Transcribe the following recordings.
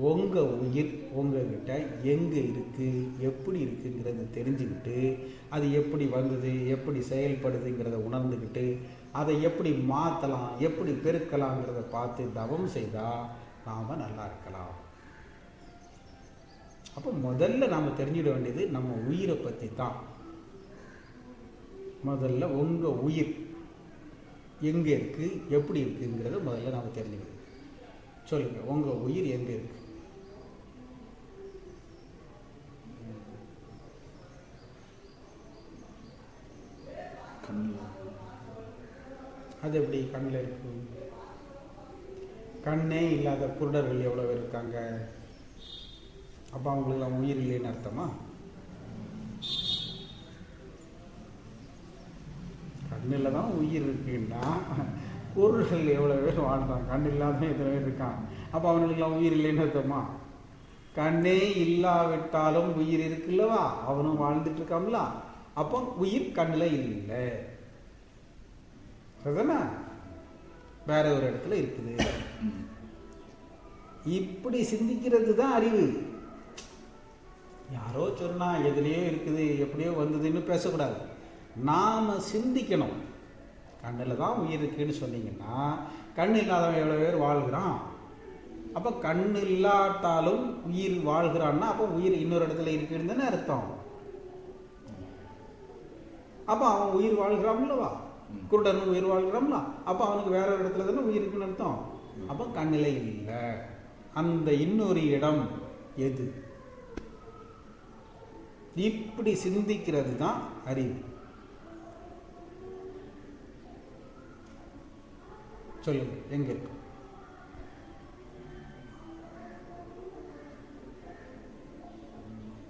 உங்கள் உயிர் உங்ககிட்ட எங்கே இருக்குது எப்படி இருக்குங்கிறத தெரிஞ்சுக்கிட்டு அது எப்படி வந்தது எப்படி செயல்படுதுங்கிறத உணர்ந்துக்கிட்டு அதை எப்படி மாற்றலாம் எப்படி பெருக்கலாங்கிறத பார்த்து தவம் செய்தால் நாம் நல்லா இருக்கலாம். அப்போ முதல்ல நாம் தெரிஞ்சிட வேண்டியது நம்ம உயிரை பற்றி தான் முதல்ல உங்கள் உயிர் எங்கே இருக்குது எப்படி இருக்குங்கிறத முதல்ல நாம் தெரிஞ்சுக்கணும். சொல்லுங்கள் உங்கள் உயிர் எங்கே இருக்குது கண்ணில் அது எப்படி கண்ணில் இருக்கும்? கண்ணே இல்லாத குருடர்கள் எவ்வளோ பேர் இருக்காங்க? அப்போ அவங்களுக்குலாம் உயிர் இல்லைன்னு அர்த்தமா? கண்ணில் தான் உயிர் இருக்குன்னா குருடர்கள் எவ்வளோ பேர் வாழ்ந்தான் கண் இல்லாத எத்தனை பேர் இருக்கான்? அப்போ அவனுக்கெல்லாம் உயிர் இல்லைன்னு அர்த்தமா? கண்ணே இல்லாவிட்டாலும் உயிர் இருக்குல்லவா? அவனும் வாழ்ந்துட்டு இருக்காங்களா அப்போ உயிர் கண்ணில் இல்லை. அதுதானே வேற ஒரு இடத்துல இருக்குது. இப்படி சிந்திக்கிறது தான் அறிவு. யாரோ சொன்னா எதுலேயோ இருக்குது எப்படியோ வந்ததுன்னு பேசக்கூடாது. நாம சிந்திக்கணும். கண்ணில் தான் உயிர் இருக்குன்னு சொன்னீங்கன்னா கண் இல்லாதவன் எவ்வளோ பேர் வாழ்கிறான்? அப்போ கண் இல்லாட்டாலும் உயிர் வாழ்கிறான்னா அப்போ உயிர் இன்னொரு இடத்துல இருக்குன்னு தானே அர்த்தம். அப்போ அவன் உயிர் வாழ்கிறான்லவா ம். குருடன் உயிர் வாழ்கிறான்ல அப்போ அவனுக்கு வேற ஒரு இடத்துல தானே உயிர் இருக்குன்னு அர்த்தம். அப்போ கண்ணிலை இல்லை. அந்த இன்னொரு இடம் எது? இப்படி சிந்திக்கிறது தான் அறிவு. சொல்லுங்க எங்க இருக்கு?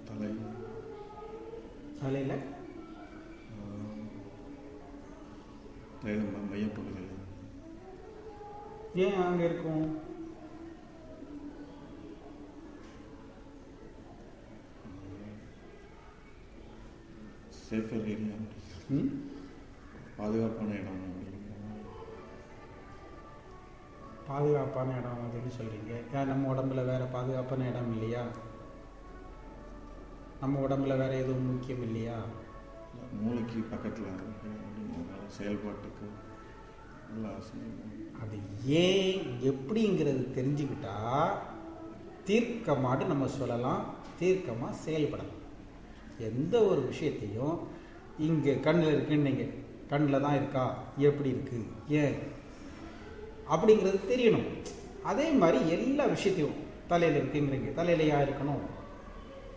தலை தலையில? தலையில் ம- மையப்பகுதியில். ஏன் அங்க இருக்கும்? Safer area? பாதுகாப்பான இடம். பாதுகாப்பான இடம் அப்படின்னு சொல்றீங்க. ஏன் நம்ம உடம்புல வேற பாதுகாப்பான இடம் இல்லையா? நம்ம உடம்புல வேற எதுவும் முக்கியம் இல்லையா? மூளைக்கு பக்கத்தில் இருக்கிற செயல்பாட்டுக்கு நல்லா அது ஏன் எப்படிங்கிறது தெரிஞ்சுக்கிட்டா தீர்க்கமாட்டு நம்ம சொல்லலாம் தீர்க்கமாக செயல்படலாம். எந்த ஒரு விஷயத்தையும் இங்கே கண்ணில் இருக்குன்னு நீங்கள் கண்ணில் தான் இருக்கா? எப்படி இருக்குது ஏன்? அப்படிங்கிறது தெரியணும். அதே மாதிரி எல்லா விஷயத்தையும் தலையில் இருக்குங்கிறீங்க. தலையிலையாக இருக்கணும்?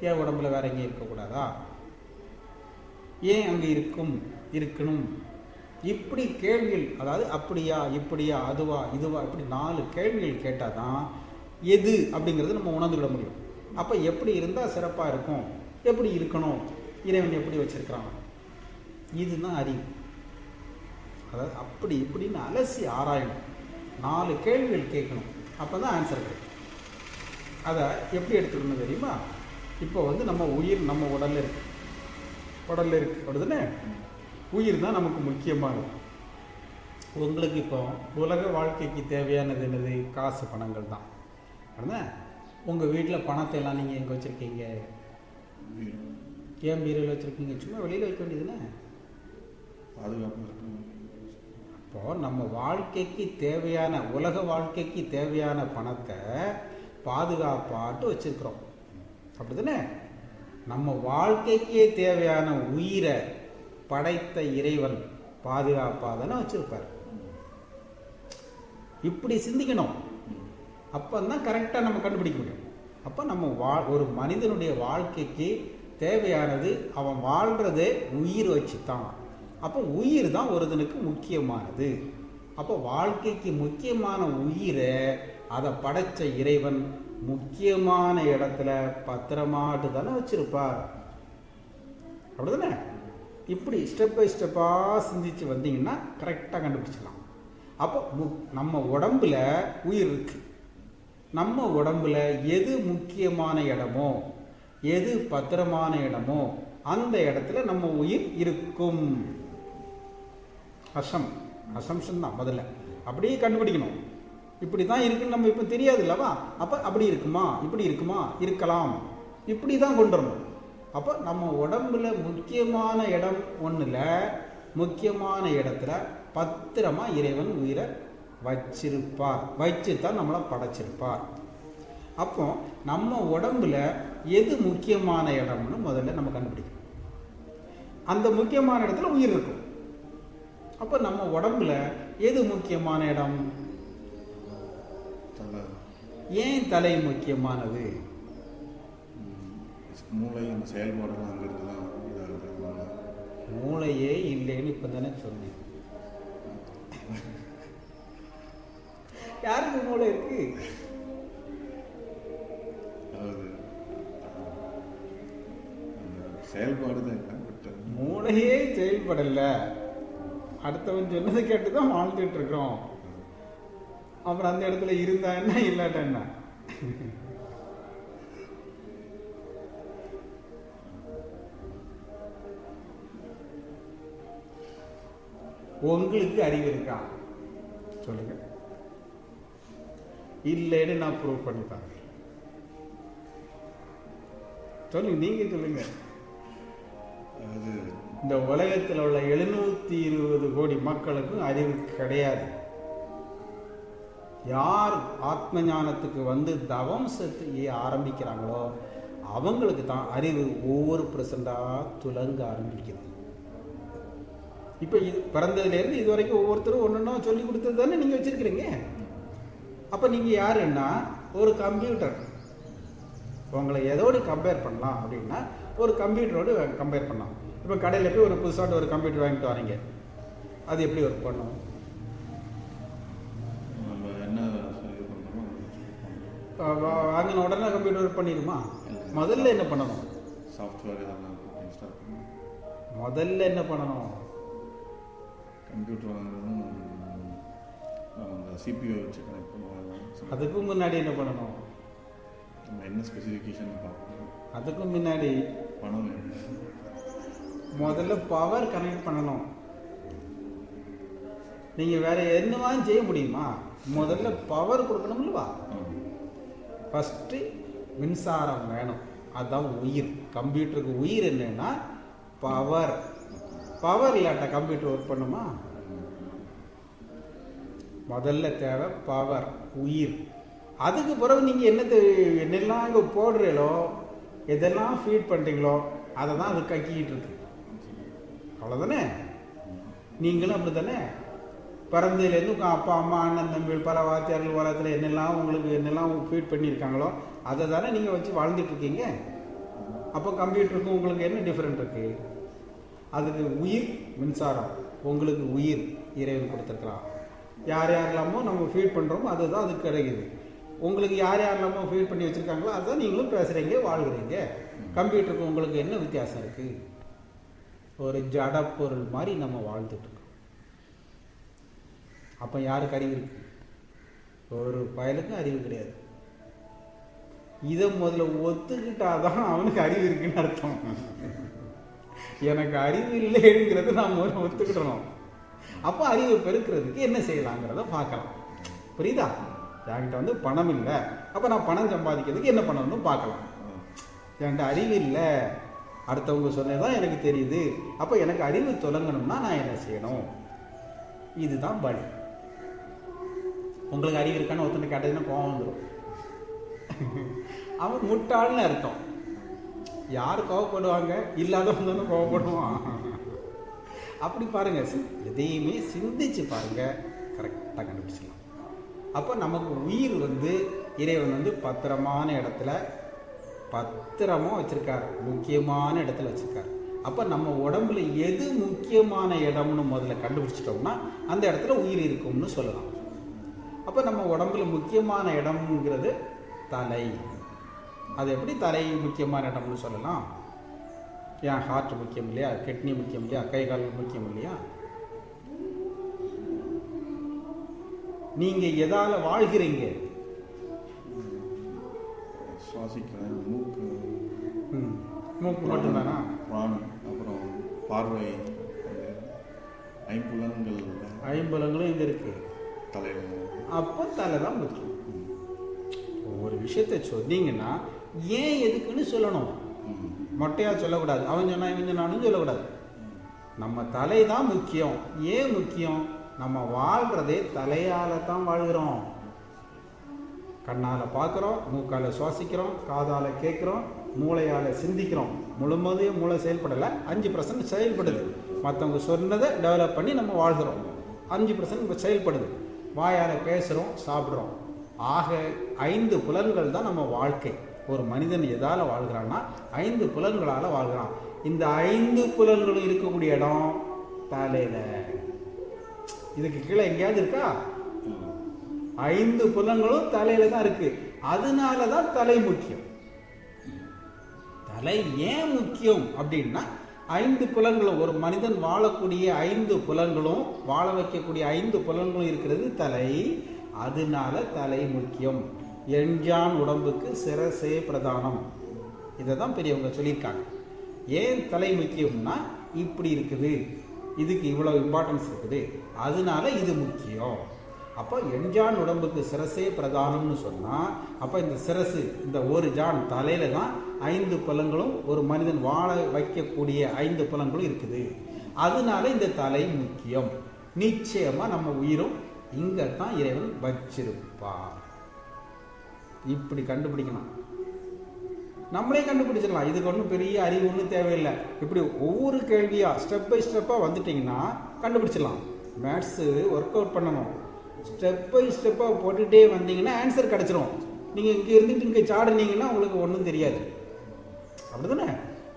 ஏன் உடம்புல வேற எங்கேயும் இருக்கக்கூடாதா? ஏன் அங்கே இருக்கும் இருக்கணும்? இப்படி கேள்விகள் அதாவது அப்படியா இப்படியா அதுவா இதுவா இப்படி நாலு கேள்விகள் கேட்டால் தான் எது அப்படிங்கிறது நம்ம உணர்ந்துவிட முடியும். அப்போ எப்படி இருந்தால் சிறப்பாக இருக்கும்? எப்படி இருக்கணும்? இறைவன் எப்படி வச்சுருக்கிறான்? இதுதான் அறிவு. அதாவது அப்படி இப்படின்னு அலசி ஆராயணும். நாலு கேள்விகள் கேட்கணும். அப்போ தான் ஆன்சர் கிடைக்கும். அதை எப்படி எடுத்துக்கணும் தெரியுமா? இப்போ வந்து நம்ம உயிர் நம்ம உடலில் இருக்குது உடல்ல இருக்கு. அப்படிதானே? உயிர் தான் நமக்கு முக்கியமானது. உங்களுக்கு இப்போ உலக வாழ்க்கைக்கு தேவையானது என்னது? காசு பணங்கள் தான். அப்படின்னா உங்கள் வீட்டில் பணத்தை எல்லாம் நீங்கள் எங்கே வச்சுருக்கீங்க? ஏன் பீரோவில் வச்சுருக்கீங்க? சும்மா வெளியில் வைக்க வேண்டியதுதானே? பாதுகாப்பாக இருக்கும் இப்போது நம்ம வாழ்க்கைக்கு தேவையான உலக வாழ்க்கைக்கு தேவையான பணத்தை பாதுகாப்பாட்டு வச்சிருக்கிறோம். அப்படிதானே? நம்ம வாழ்க்கைக்கே தேவையான உயிரை படைத்த இறைவன் பாதுகாப்பாக தானே வச்சிருப்பார். இப்படி சிந்திக்கணும். அப்போ தான் கரெக்டாக நம்ம கண்டுபிடிக்க முடியும். அப்போ நம்ம வா ஒரு மனிதனுடைய வாழ்க்கைக்கு தேவையானது அவன் வாழ்கிறதே உயிர் வச்சு தான் அப்போ உயிர் தான் ஒருத்தனுக்கு முக்கியமானது. அப்போ வாழ்க்கைக்கு முக்கியமான உயிரை அதை படைச்ச இறைவன் முக்கியமான இடத்துல பத்திரமாட்டு தானே வச்சிருப்பார். அப்படிதானே? இப்படி ஸ்டெப் பை ஸ்டெப்பாக சிந்திச்சு வந்தீங்கன்னா கரெக்டாக கண்டுபிடிச்சிக்கலாம் அப்போ மு- நம்ம உடம்புல உயிர் இருக்கு. நம்ம உடம்புல எது முக்கியமான இடமோ எது பத்திரமான இடமோ அந்த இடத்துல நம்ம உயிர் இருக்கும். அசம் அசம்ஷன் தான் முதல்ல. அப்படியே கண்டுபிடிக்கணும். இப்படி தான் இருக்குன்னு நம்ம இப்போ தெரியாது இல்லவா அப்போ அப்படி இருக்குமா? இப்படி இருக்குமா? இருக்கலாம். இப்படி தான் கொண்டு வரணும் அப்போ நம்ம உடம்புல முக்கியமான இடம் ஒன்றில் முக்கியமான இடத்துல பத்திரமா இறைவன் உயிரை வச்சிருப்பார். வச்சு தான் நம்மளை படைச்சிருப்பார். அப்போ நம்ம உடம்புல எது முக்கியமான இடம்னு முதல்ல நம்ம கண்டுபிடிக்கணும். அந்த முக்கியமான இடத்துல உயிர் இருக்கும். அப்போ நம்ம உடம்புல எது முக்கியமான இடம்? ஏன் தலை முக்கியமானது? ம், மூளை இந்த செயல்பாடுலாம் அங்கிருந்து தான் மூளையே இல்லைன்னு இப்போ தானே சொன்னேன். யாருக்கு மூளை இருக்கு? செயல்பாடு தான் மூளையே செயல்படல. அடுத்தவன் சொன்னதை கேட்டு தான் வாழ்ந்துட்டு இருக்கிறோம். அப்புறம் அந்த இடத்துல இருந்தா என்ன இல்லாட்ட என்ன? உங்களுக்கு அறிவு இருக்கா? சொல்லுங்க. இல்லைன்னு நான் ப்ரூவ் பண்ணி தரேன். சொல்லுங்க நீங்க சொல்லுங்க. இந்த உலகத்தில் உள்ள எழுநூத்தி இருபது கோடி மக்களுக்கும் அறிவு கிடையாது. யார் ஆத்ம ஞானத்துக்கு வந்து தவம் செய்ய ஆரம்பிக்கிறாங்களோ அவங்களுக்கு தான் அறிவு ஒவ்வொரு பர்சண்டாக துலங்க ஆரம்பிக்கிறது. இப்போ இது பிறந்ததுலேருந்து இது வரைக்கும் ஒவ்வொருத்தரும் ஒன்றொன்னா சொல்லி கொடுத்தது தானே நீங்கள் வச்சுருக்கிறீங்க? அப்போ நீங்கள் யாருன்னா? ஒரு கம்ப்யூட்டர் உங்களை எதோடு கம்பேர் பண்ணலாம் அப்படின்னா ஒரு கம்ப்யூட்டரோடு கம்பேர் பண்ணலாம். இப்போ கடையில் போய் ஒரு புதுசாக ஒரு கம்ப்யூட்டர் வாங்கிட்டு வரீங்க. அது எப்படி ஒர்க் பண்ணும்? வாங்கின உடனே கம்ப்யூட்டர் ஒர்க் பண்ணிடுமா? முதல்ல என்ன பண்ணணும்? சாஃப்ட்வேர் இதெல்லாம் இன்ஸ்டால் பண்ணி முதல்ல என்ன பண்ணணும்? கம்ப்யூட்டர் வாங்குறதும் அந்த சிபியூ வச்சு கனெக்ட் பண்ணுவாங்க அதுக்கு முன்னாடி என்ன பண்ணணும்? நம்ம என்ன ஸ்பெசிஃபிகேஷன் பார்க்கணும்? அதுக்கும் முன்னாடி பணம் வேணும் முதல்ல பவர் கனெக்ட் பண்ணணும். நீங்கள் வேற என்னவாலும் செய்ய முடியுமா? முதல்ல பவர் கொடுக்கணும்லவா ஆமாம் ஃபஸ்ட்டு மின்சாரம் வேணும். அதுதான் உயிர். கம்ப்யூட்டருக்கு உயிர் என்னன்னா பவர் பவர் இல்லாட்ட கம்ப்யூட்டர் ஒர்க் பண்ணுமா? முதல்ல தேவை பவர் உயிர். அதுக்கு பிறகு நீங்கள் என்னத்தை என்னெல்லாம் இங்கே போடுறீங்களோ எதெல்லாம் ஃபீட் பண்ணுறீங்களோ அதை தான் அது கக்கிக்கிட்டு இருக்கு. அவ்வளோதானே நீங்களும் அப்படி தானே பிறந்ததுலேருந்து உங்கள் அப்பா அம்மா அண்ணன் தம்பி பல வாத்தியார்கள் உலகத்தில் என்னெல்லாம் உங்களுக்கு என்னெல்லாம் ஃபீட் பண்ணியிருக்காங்களோ அதை தானே நீங்கள் வச்சு வாழ்ந்துட்டு இருக்கீங்க அப்போ கம்ப்யூட்டருக்கும் உங்களுக்கு என்ன டிஃப்ரெண்ட் இருக்குது அதுக்கு உயிர் மின்சாரம். உங்களுக்கு உயிர் இறைவன் கொடுத்துருக்கலாம். யார் யாரெல்லாமோ நம்ம ஃபீட் பண்ணுறோமோ அதுதான் அதுக்கு கிடைக்குது. உங்களுக்கு யார் யாரெல்லாமோ ஃபீட் பண்ணி வச்சுருக்காங்களோ அதுதான் நீங்களும் பேசுகிறீங்க வாழ்கிறீங்க. கம்ப்யூட்டருக்கு உங்களுக்கு என்ன வித்தியாசம் இருக்குது ஒரு ஜட பொருள் மாதிரி நம்ம வாழ்ந்துட்டுருக்கோம். அப்போ யாருக்கு அறிவு இருக்கு? ஒரு பயலுக்கும் அறிவு கிடையாது. இதை முதல்ல ஒத்துக்கிட்டா தான் அவனுக்கு அறிவு இருக்குன்னு அர்த்தம். எனக்கு அறிவு இல்லைங்கிறது நான் முதல்ல ஒத்துக்கிடணும். அப்போ அறிவை பெருக்கிறதுக்கு என்ன செய்யலாங்கிறத பார்க்கலாம். புரியுதா? என்கிட்ட வந்து பணம் இல்லை. அப்போ நான் பணம் சம்பாதிக்கிறதுக்கு என்ன பண்ணணும்னு பார்க்கலாம். என்கிட்ட அறிவு இல்லை. அடுத்தவங்க சொன்னதான் எனக்கு தெரியுது. அப்போ எனக்கு அறிவு தொடங்கணும்னா நான் என்ன செய்யணும்? இதுதான் பலி உங்களுக்கு அறிவு இருக்கான்னு ஒருத்தனை கேட்டதுன்னா கோவம் வந்துடும் அவன் முட்டாள்னு அர்த்தம். யார் கோவப்படுவாங்க? இல்லாதவங்க தான் கோவப்படுவான். அப்படி பாருங்க சி- எதையுமே சிந்திச்சு பாருங்க கரெக்டாக கண்டுபிடிச்சிடலாம். அப்போ நமக்கு உயிர் வந்து இறைவன் வந்து பத்திரமான இடத்துல பத்திரமாக வச்சுருக்கார். முக்கியமான இடத்துல வச்சுருக்கார். அப்போ நம்ம உடம்புல எது முக்கியமான இடம்னு முதல்ல கண்டுபிடிச்சிட்டோம்னா அந்த இடத்துல உயிர் இருக்கும்னு சொல்லலாம். அப்போ நம்ம உடம்புல முக்கியமான இடம்ங்கிறது தலை. அது எப்படி தலை முக்கியமான இடம்னு சொல்லலாம்? ஏன் ஹார்ட் முக்கியம் இல்லையா? கிட்னி முக்கியம் இல்லையா? கை கால் முக்கியம் இல்லையா? நீங்க எதால வாழ்கிறீங்க? சுவாசிக்கிறேன். மூக்கு. மூக்கு மட்டும்தானா? பிராணம் அப்புறம் பார்வை. அந்த ஐம்புலன்கள். ஐம்பலங்களும் இங்க இருக்கு. தலையில் அப்போ தலை தான் முக்கியம். ஒரு விஷயத்தை சொன்னீங்கன்னா ஏன் எதுக்குன்னு சொல்லணும். மொட்டையா சொல்லக்கூடாது. அவன் சொன்னா இவன் சொன்னான்னு சொல்லக்கூடாது. நம்ம தலை தான் முக்கியம். ஏன் முக்கியம்? நம்ம வாழ்றதே தலையால தான் வாழ்கிறோம். கண்ணால் பார்க்குறோம் மூக்கால் சுவாசிக்கிறோம் காதால் கேட்குறோம் மூளையால் சிந்திக்கிறோம். முழுமதையும் மூளை செயல்படலை அஞ்சு பர்சன்ட் செயல்படுது. மற்றவங்க சொன்னதை டெவலப் பண்ணி நம்ம வாழ்கிறோம். அஞ்சு பர்சன்ட் இப்போ செயல்படுது. வாயால் பேசுகிறோம் சாப்பிட்றோம். ஆக ஐந்து புலன்கள் தான் நம்ம வாழ்க்கை. ஒரு மனிதன் எதால் வாழ்கிறான்னா ஐந்து புலன்களால் வாழ்கிறான். இந்த ஐந்து புலன்களும் இருக்கக்கூடிய இடம் தலையில். இதுக்கு கீழே எங்கேயாவது இருக்கா? ஐந்து புலன்களும் தலையில தான் இருக்கு. அதனால தான் தலை முக்கியம். தலை ஏன் முக்கியம் அப்படின்னா ஐந்து புலன்களும் ஒரு மனிதன் வாழக்கூடிய ஐந்து புலன்களும் வாழ வைக்கக்கூடிய ஐந்து புலன்களும் இருக்கிறது தலை. அதனால தலை முக்கியம். எஞ்சான் உடம்புக்கு சிரசே பிரதானம். இதை தான் பெரியவங்க சொல்லியிருக்காங்க. ஏன் தலை முக்கியம்னா இப்படி இருக்குது. இதுக்கு இவ்வளோ இம்பார்ட்டன்ஸ் இருக்குது. அதனால இது முக்கியம். அப்போ எஞ்சான் உடம்புக்கு சிரசே பிரதானம்னு சொன்னால் அப்போ இந்த சிரசு இந்த ஒரு ஜான் தலையில தான் ஐந்து புலன்களும் ஒரு மனிதன் வாழ வைக்கக்கூடிய ஐந்து புலன்களும் இருக்குது. அதனால இந்த தலை முக்கியம். நிச்சயமாக நம்ம உயிரும் இங்கே தான் இறைவன் வச்சிருப்பார். இப்படி கண்டுபிடிக்கணும். நம்மளே கண்டுபிடிச்சிடலாம். இதுக்கு ஒன்றும் பெரிய அறிவு ஒன்றும் தேவையில்லை. இப்படி ஒவ்வொரு கேள்வியாக ஸ்டெப் பை ஸ்டெப்பாக வந்துட்டிங்கன்னா கண்டுபிடிச்சிடலாம். மேத்ஸு ஒர்க் அவுட் பண்ணணும் ஸ்டெப் பை ஸ்டெப்பாக போட்டுகிட்டே வந்தீங்கன்னா ஆன்சர் கிடச்சிரும். நீங்கள் இங்கே இருந்துட்டு இங்கே சாடுனீங்கன்னா உங்களுக்கு ஒன்றும் தெரியாது. அப்படிதானே?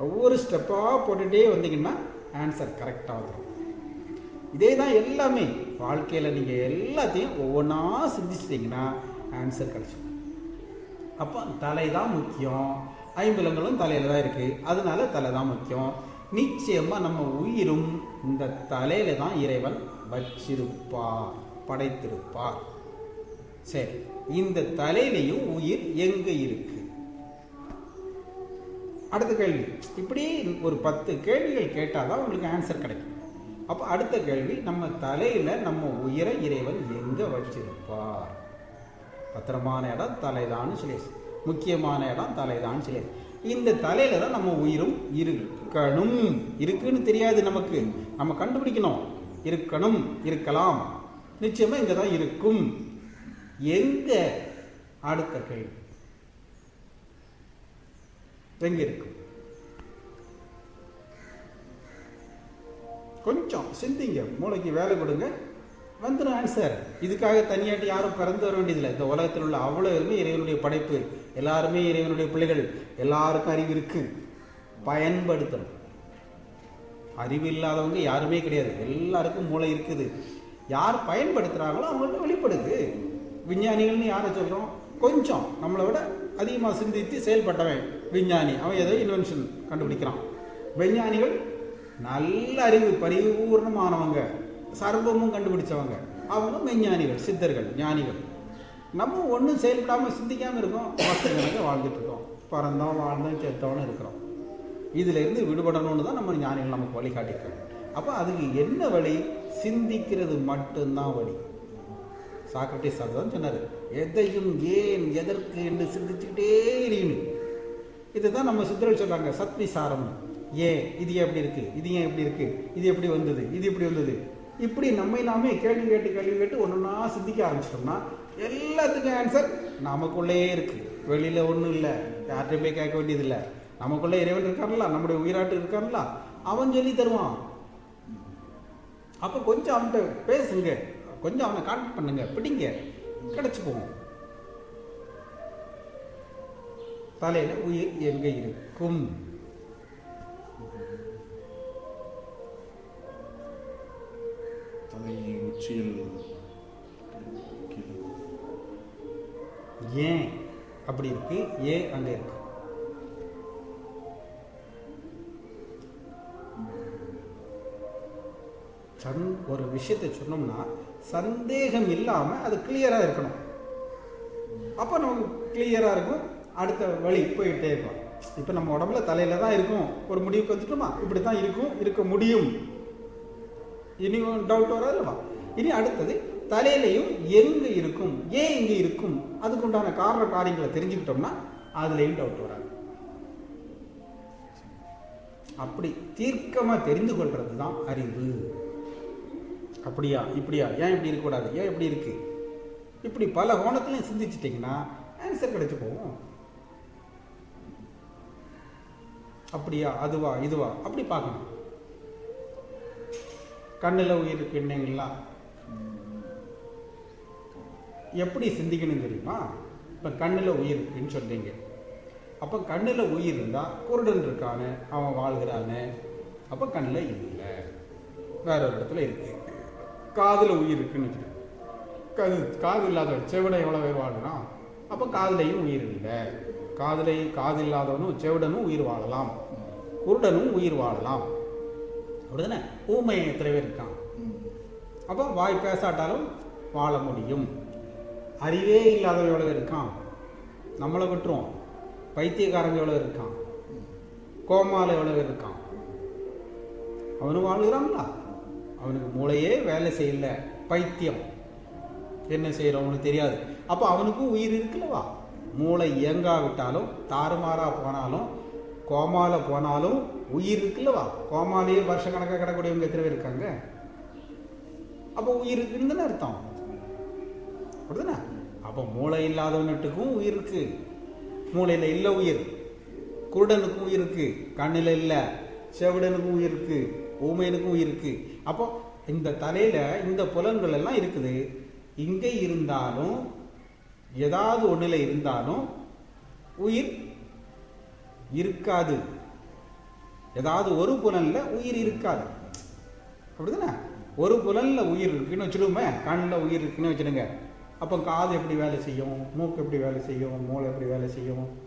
ஒவ்வொரு ஸ்டெப்பாக போட்டுகிட்டே வந்தீங்கன்னா ஆன்சர் கரெக்டாக வந்துடும் இதே தான் எல்லாமே. வாழ்க்கையில் நீங்கள் எல்லாத்தையும் ஒவ்வொன்றா சிந்திச்சிட்டிங்கன்னா ஆன்சர் கிடச்சிடும் அப்போ தலை தான் முக்கியம். ஐம்பலங்களும் தலையில் தான் இருக்குது அதனால தலை தான் முக்கியம். நிச்சயமாக நம்ம உயிரும் இந்த தலையில் தான் இறைவன் வச்சிருப்பார் படைத்திருப்பார். சரி இந்த தலையிலையும் உயிர் எங்கே இருக்கு? அடுத்த கேள்வி. இப்படி ஒரு பத்து கேள்விகள் கேட்டால் தான் உங்களுக்கு ஆன்சர் கிடைக்கும். அப்போ அடுத்த கேள்வி நம்ம தலையில் நம்ம உயிரை இறைவன் எங்கே வச்சிருப்பார்? பத்திரமான இடம் தலைதான்னு சொல்லி முக்கியமான இடம் தலைதான்னு சொல்லி இந்த தலையில தான் நம்ம உயிரும் இருக்கணும். இருக்குன்னு தெரியாது நமக்கு. நம்ம கண்டுபிடிக்கணும். இருக்கணும் இருக்கலாம். நிச்சயமா இங்கே தான் இருக்கும். எங்க அடுத்த கேள்வி? எங்க இருக்கும் கொஞ்சம் சிந்திங்க. மூளைக்கு வேலை கொடுங்க. வந்துடும் ஆன்சர் இதுக்காக தனியாட்டி யாரும் பிறந்து வர வேண்டியதில்லை. இந்த உலகத்தில் உள்ள அவ்வளோ இறைவனுடைய படைப்பு. எல்லாருமே இறைவனுடைய பிள்ளைகள். எல்லாருக்கும் அறிவு இருக்கு. பயன்படுத்தணும். அறிவு இல்லாதவங்க யாருமே கிடையாது. எல்லாருக்கும் மூளை இருக்குது. யார் பயன்படுத்துகிறாங்களோ அவங்கள்ட்ட வெளிப்படுது. விஞ்ஞானிகள்னு யாரை சொல்கிறோம் கொஞ்சம் நம்மளை விட அதிகமாக சிந்தித்து செயல்பட்டவன் விஞ்ஞானி. அவன் ஏதோ இன்வென்ஷன் கண்டுபிடிக்கிறான். விஞ்ஞானிகள் நல்ல அறிவு பரிபூர்ணமானவங்க. சர்வமும் கண்டுபிடிச்சவங்க. அவங்க விஞ்ஞானிகள் சித்தர்கள் ஞானிகள். நம்ம ஒன்றும் செயல்படாமல் சிந்திக்காமல் இருக்கோம். வருஷக்கணக்காக வாழ்ந்துட்டு இருக்கோம். பிறந்தோம் வாழ்ந்தோம் செத்தோன்னு இருக்கிறோம். இதிலிருந்து விடுபடணும்னு தான் நம்ம ஞானிகள் நமக்கு வழிகாட்டிக்கிறோம் அப்போ அதுக்கு என்ன வழி? சிந்திக்கிறது மட்டும்தான் வழி. சாக்ரட்டிஸ் அதுதான் சொன்னார். எதையும் ஏன் எதற்கு என்று சிந்திச்சுக்கிட்டே இருக்கணும் இதுதான் நம்ம சித்தர்கள் சொல்கிறாங்க சத்விசாரம் ஏன்? இது ஏன் எப்படி இருக்குது இது ஏன் எப்படி இருக்குது இது எப்படி வந்தது? இது எப்படி வந்தது? இப்படி நம்ம நாமே கேள்வி கேட்டு கேள்வி கேட்டு ஒன்றா சிந்திக்க ஆரம்பிச்சிட்டோம்னா எல்லாத்துக்கும் ஆன்சர் நமக்குள்ளே இருக்குது வெளியில் ஒன்றும் இல்லை. யார்கிட்டையும் போய் கேட்க வேண்டியதில்லை. நமக்குள்ளே இறைவன் இருக்கான்ல நம்முடைய உயிராட்டு இருக்கான்ல அவன் சொல்லி தருவான். அப்போ கொஞ்சம் அவன்கிட்ட பேசுங்க. கொஞ்சம் அவனை கான்டாக்ட் பண்ணுங்க. பிடிங்க. கிடைச்சு போவோம் தலையில உயிர் எங்க இருக்கும் தலை உச்சியில் ஏன்? அப்படி இருக்கு. ஏன் அங்க இருக்கு. சந் ஒரு விஷயத்தை சொன்னோம்னா சந்தேகம் இல்லாமல் அது கிளியராக இருக்கணும். அப்போ நமக்கு கிளியராக இருக்கும். அடுத்த வழி போயிட்டே இருக்கும். இப்போ நம்ம உடம்புல தலையில் தான் இருக்கும். ஒரு முடிவுக்கு வந்துட்டோமா? இப்படி தான் இருக்கும். இருக்க முடியும். இனி டவுட் வராதுல்லவா இனி அடுத்தது தலையிலையும் எங்கே இருக்கும்? ஏன் இங்கே இருக்கும்? அதுக்குண்டான காரண காரியங்களை தெரிஞ்சுக்கிட்டோம்னா அதுலேயும் டவுட் வராது. அப்படி தீர்க்கமாக தெரிந்து கொள்வது தான் அறிவு. அப்படியா இப்படியா? ஏன் இப்படி இருக்கக்கூடாது? ஏன் இப்படி இருக்கு? இப்படி பல கோணத்துலையும் சிந்திச்சிட்டிங்கன்னா ஆன்சர் கிடைச்சி போகும். அப்படியா அதுவா இதுவா? அப்படி பார்க்கணும். கண்ணில் உயிர் இருக்குன்னீங்களா எப்படி சிந்திக்கணும் தெரியுமா? இப்போ கண்ணில் உயிர் இருக்குன்னு சொல்றீங்க. அப்போ கண்ணில் உயிர் இருந்தால் குருடன் இருக்கானு அவன் வாழ்கிறானு. அப்போ கண்ணில் இல்லை. வேற ஒரு இடத்துல இருக்கு. காதில் உயிர் இருக்குன்னு வச்சுக்கோங்க காது காது இல்லாதவன் செவிட எவ்வளோ பேர் வாழ்கிறான் அப்போ காதுலையும் உயிர் இல்லை. காதலை காது இல்லாதவனும் செவிடனும் உயிர் வாழலாம். குருடனும் உயிர் வாழலாம். அப்படிதானே? ஊமை எத்தனை பேர் இருக்கான்? அப்போ வாய் பேசாட்டாலும் வாழ முடியும். அறிவே இல்லாதவன் எவ்வளோ இருக்கான்? நம்மளை விட்டுருவோம் பைத்தியக்காரங்க எவ்வளோ இருக்கான்? கோமால எவ்வளோ இருக்கான்? அவனும் வாழ்கிறான்ல. அவனுக்கு மூளையே வேலை செய்யல. பைத்தியம். என்ன செய்யறோம்? அவனுக்கு தெரியாது. அப்போ அவனுக்கும் உயிர் இருக்குல்லவா? மூளை இயங்காவிட்டாலும் தாறுமாறாக போனாலும் கோமால போனாலும் உயிர் இருக்குல்லவா? கோமாலேயே வருஷக்கணக்காக கிடக்கூடியவங்க எத்தனை பேர் இருக்காங்க? அப்போ உயிர் இருக்குன்னு தானே அர்த்தம். அப்படிதானே? அப்போ மூளை இல்லாதவனுட்டுக்கும் உயிர் இருக்கு. மூளையில் இல்லை உயிர். குருடனுக்கும் உயிர் இருக்கு. கண்ணில் இல்லை. செவிடனுக்கும் உயிர் இருக்குது ஊமையனுக்கும் உயிர் இருக்கு அப்போ இந்த தலையில இந்த புலன்கள் எல்லாம் இருக்குது. இங்கே இருந்தாலும் ஏதாவது ஒன்றில் இருந்தாலும் உயிர் இருக்காது. ஏதாவது ஒரு புலனில் உயிர் இருக்காது. அப்படிதானே? ஒரு புலனில் உயிர் இருக்குன்னு வச்சுடுவோமே கண்ணில் உயிர் இருக்குன்னு வச்சுடுங்க அப்போ காது எப்படி வேலை செய்யும்? மூக்கு எப்படி வேலை செய்யும்? மூளை எப்படி வேலை செய்யும்?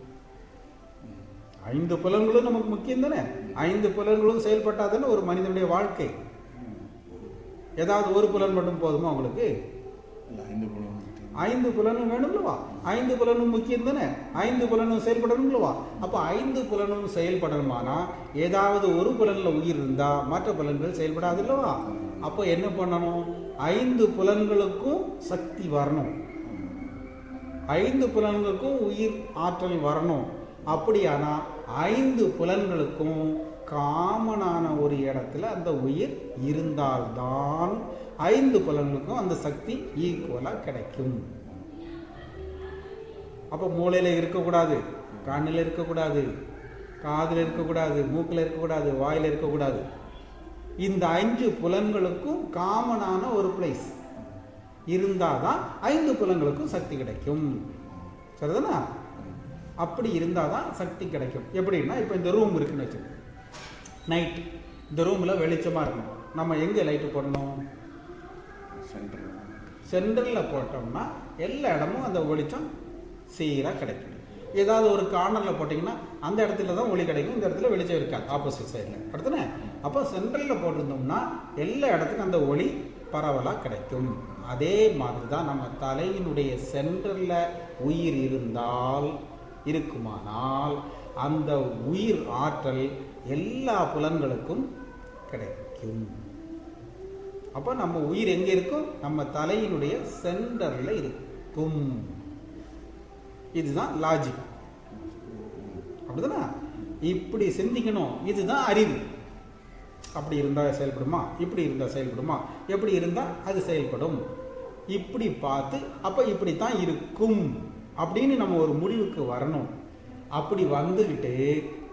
ஐந்து புலன்களும் நமக்கு முக்கியம் தானே? ஐந்து புலன்களும் செயல்பட்டா தானே ஒரு மனிதனுடைய வாழ்க்கை? ஏதாவது ஒரு புலன் மட்டும் போதுமா உங்களுக்கு? ஐந்து புலம் ஐந்து புலனும் வேணும்லவா? ஐந்து புலனும் முக்கியம் தானே? ஐந்து புலனும் செயல்படணும்லவா? அப்போ ஐந்து புலனும் செயல்படணுமானா ஏதாவது ஒரு புலன்ல உயிர் இருந்தா மற்ற புலன்கள் செயல்படாது இல்லவா அப்போ என்ன பண்ணணும்? ஐந்து புலன்களுக்கும் சக்தி வரணும். ஐந்து புலன்களுக்கும் உயிர் ஆற்றல் வரணும். அப்படியானா ஐந்து புலன்களுக்கும் காமனான ஒரு இடத்துல அந்த உயிர் இருந்தால்தான் ஐந்து புலன்களுக்கும் அந்த சக்தி ஈக்குவலாக கிடைக்கும். அப்போ மூளையில் இருக்கக்கூடாது கண்ணில் இருக்கக்கூடாது காதில் இருக்கக்கூடாது மூக்கில் இருக்கக்கூடாது வாயில் இருக்கக்கூடாது. இந்த அஞ்சு புலன்களுக்கும் காமனான ஒரு பிளேஸ் இருந்தால் தான் ஐந்து புலன்களுக்கும் சக்தி கிடைக்கும். சரிதானா? அப்படி இருந்தால் தான் சக்தி கிடைக்கும். எப்படின்னா இப்போ இந்த ரூம் இருக்குன்னு வச்சுக்கோங்க. நைட் இந்த ரூமில் வெளிச்சமாக இருக்கணும். நம்ம எங்கே லைட்டு போடணும்? சென்டர் சென்டரில் போட்டோம்னா எல்லா இடமும் அந்த வெளிச்சம் சீராக கிடைக்கும். ஏதாவது ஒரு கார்னரில் போட்டிங்கன்னா அந்த இடத்துல தான் ஒளி கிடைக்கும் இந்த இடத்துல வெளிச்சம் இருக்காது. ஆப்போசிட் சைடில் அடுத்தனே அப்போ சென்டரில் போட்டிருந்தோம்னா எல்லா இடத்துக்கும் அந்த ஒளி பரவலாக கிடைக்கும். அதே மாதிரி தான் நம்ம தலையினுடைய சென்டரில் உயிர் இருந்தால் இருக்குமானால் அந்த உயிர் ஆற்றல் எல்லா புலன்களுக்கும் கிடைக்கும். அப்போ நம்ம உயிர் எங்கே இருக்கும் நம்ம தலையினுடைய சென்டரில் இருக்கும். இதுதான் லாஜிக் அப்படிதானே? இப்படி சிந்திக்கணும் இதுதான் அறிவு. அப்படி இருந்தால் செயல்படுமா? இப்படி இருந்தால் செயல்படுமா? எப்படி இருந்தால் அது செயல்படும்? இப்படி பார்த்து அப்போ இப்படி தான் இருக்கும். அப்படின்னு நம்ம ஒரு முடிவுக்கு வரணும். அப்படி வந்துக்கிட்டு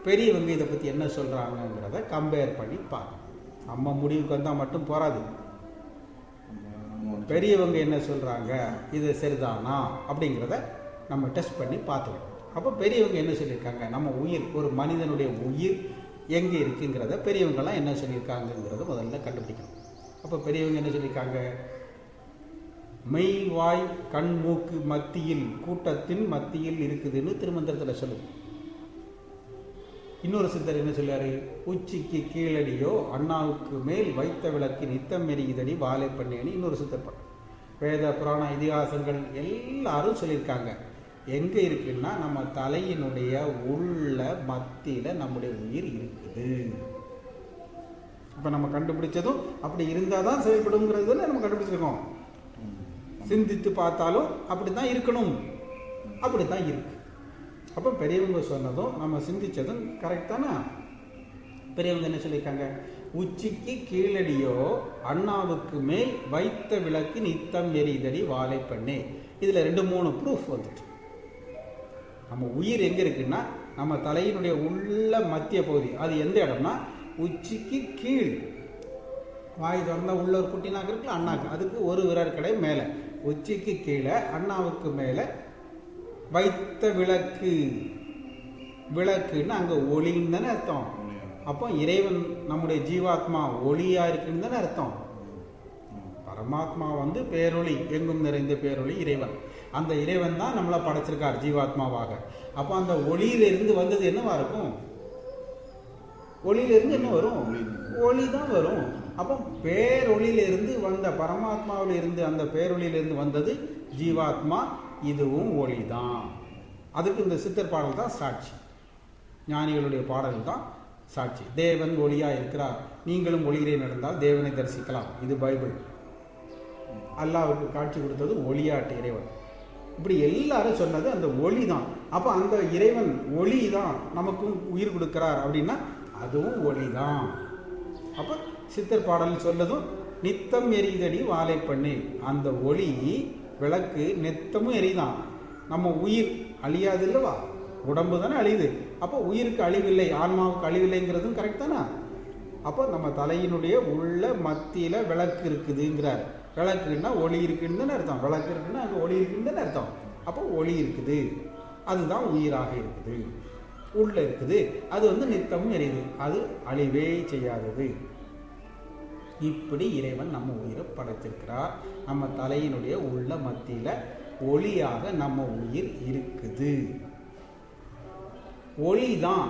பெரியவங்க இதை பற்றி என்ன சொல்கிறாங்கங்கிறத கம்பேர் பண்ணி பார்க்கணும். நம்ம முடிவுக்கு வந்தால் மட்டும் போகாது பெரியவங்க என்ன சொல்கிறாங்க இது சரிதானா? அப்படிங்கிறத நம்ம டெஸ்ட் பண்ணி பார்த்துக்கணும். அப்போ பெரியவங்க என்ன சொல்லியிருக்காங்க? நம்ம உயிர் ஒரு மனிதனுடைய உயிர் எங்கே இருக்குங்கிறத பெரியவங்கெல்லாம் என்ன சொல்லியிருக்காங்கங்கிறத முதல்ல கண்டுபிடிக்கணும். அப்போ பெரியவங்க என்ன சொல்லியிருக்காங்க? மெய் வாய் கண் மூக்கு மத்தியில் கூட்டத்தின் மத்தியில் இருக்குதுன்னு திருமந்திரத்தில் சொல்லுது. இன்னொரு சித்தர் என்ன சொல்றாரு? உச்சிக்கு கீழடியோ அண்ணாவுக்கு மேல் வைத்த விளக்கு நித்தம் எரியுதடி வாழை பண்ணேன்னு இன்னொரு சித்தர் படம் வேத புராண இதிகாசங்கள் எல்லாரும் சொல்லியிருக்காங்க. எங்கே இருக்குன்னா நம்ம தலையினுடைய உள்ள மத்தியில் நம்முடைய உயிர் இருக்குது. இப்போ நம்ம கண்டுபிடிச்சதும் அப்படி இருந்தால் தான் செயல்படுங்கிறது நம்ம கண்டுபிடிச்சிருக்கோம். சிந்தித்து பார்த்தாலும் அப்படி தான் இருக்கணும். அப்படி தான் இருக்கு. அப்போ பெரியவங்க சொன்னதும் நம்ம சிந்திச்சதும் கரெக்ட் தானே? பெரியவங்க என்ன சொல்லியிருக்காங்க? உச்சிக்கு கீழடியோ அண்ணாவுக்கு மேல் வைத்த விளக்கு நித்தம் எரிதடி வாழை பண்ணே. இதில் ரெண்டு மூணு ப்ரூஃப் வந்துட்டு. நம்ம உயிர் எங்கே இருக்குன்னா நம்ம தலையினுடைய உள்ள மத்திய பகுதி அது எந்த இடம்னா உச்சிக்கு கீழ். வாய் திறந்தால் உள்ள ஒரு குட்டி நாக்கு இருக்குல்ல அண்ணாக்கு. அதுக்கு ஒரு விரல் கடை மேலே. உச்சிக்கு கீழே அண்ணாவுக்கு மேலே வைத்த விளக்கு விளக்குன்னு அங்கே ஒளின்னு தானே அர்த்தம். அப்போ இறைவன் நம்முடைய ஜீவாத்மா ஒளியா இருக்குன்னு தானே அர்த்தம். பரமாத்மா வந்து பேரொளி எங்கும் நிறைந்த பேரொளி இறைவன் அந்த இறைவன் தான் நம்மளை படைச்சிருக்கார் ஜீவாத்மாவாக அப்போ அந்த ஒளியிலிருந்து வந்தது என்னவா இருக்கும் ஒளியிலிருந்து என்ன வரும். ஒளி தான் வரும் அப்போ பேரொளியிலிருந்து வந்த பரமாத்மாவில் இருந்து அந்த பேரொளியிலிருந்து வந்தது ஜீவாத்மா இதுவும் ஒளி தான் அதுக்கு இந்த சித்தர் பாடல் தான் சாட்சி. ஞானிகளுடைய பாடல் தான் சாட்சி. தேவன் ஒளியாக இருக்கிறார். நீங்களும் ஒளியிலே நடந்தால் தேவனை தரிசிக்கலாம். இது பைபிள். அல்லாவுக்கு காட்சி கொடுத்தது ஒளியாட்டு இறைவன். இப்படி எல்லாரும் சொன்னது அந்த ஒளி தான் அப்போ அந்த இறைவன் ஒளி தான் நமக்கும் உயிர் கொடுக்கிறார் அப்படின்னா அதுவும் ஒளி தான் அப்போ சித்தர் பாடல் சொல்லதும் நித்தம் எரியுதடி வாழை அந்த ஒளி விளக்கு நித்தமும் எரிதான். நம்ம உயிர் அழியாது இல்லவா? உடம்பு தானே அழியுது. அப்போ உயிருக்கு அழிவில்லை ஆன்மாவுக்கு அழிவில்லைங்கிறதும் கரெக்ட் தானா? அப்போ நம்ம தலையினுடைய உள்ள மத்தியில் விளக்கு இருக்குதுங்கிறார். விளக்குன்னா ஒளி இருக்குன்னு தானே அர்த்தம். விளக்கு இருக்குன்னா அங்கே ஒளி இருக்குன்னு தானே அர்த்தம். அப்போ ஒளி இருக்குது. அதுதான் உயிராக இருக்குது. உள்ள இருக்குது. அது வந்து நித்தமும் எரியுது. அது அழிவே செய்யாதது. இப்படி இறைவன் நம்ம உயிரை படைத்திருக்கிறார். நம்ம தலையினுடைய உள்ள மத்தியில் ஒளியாக நம்ம உயிர் இருக்குது. ஒளி தான்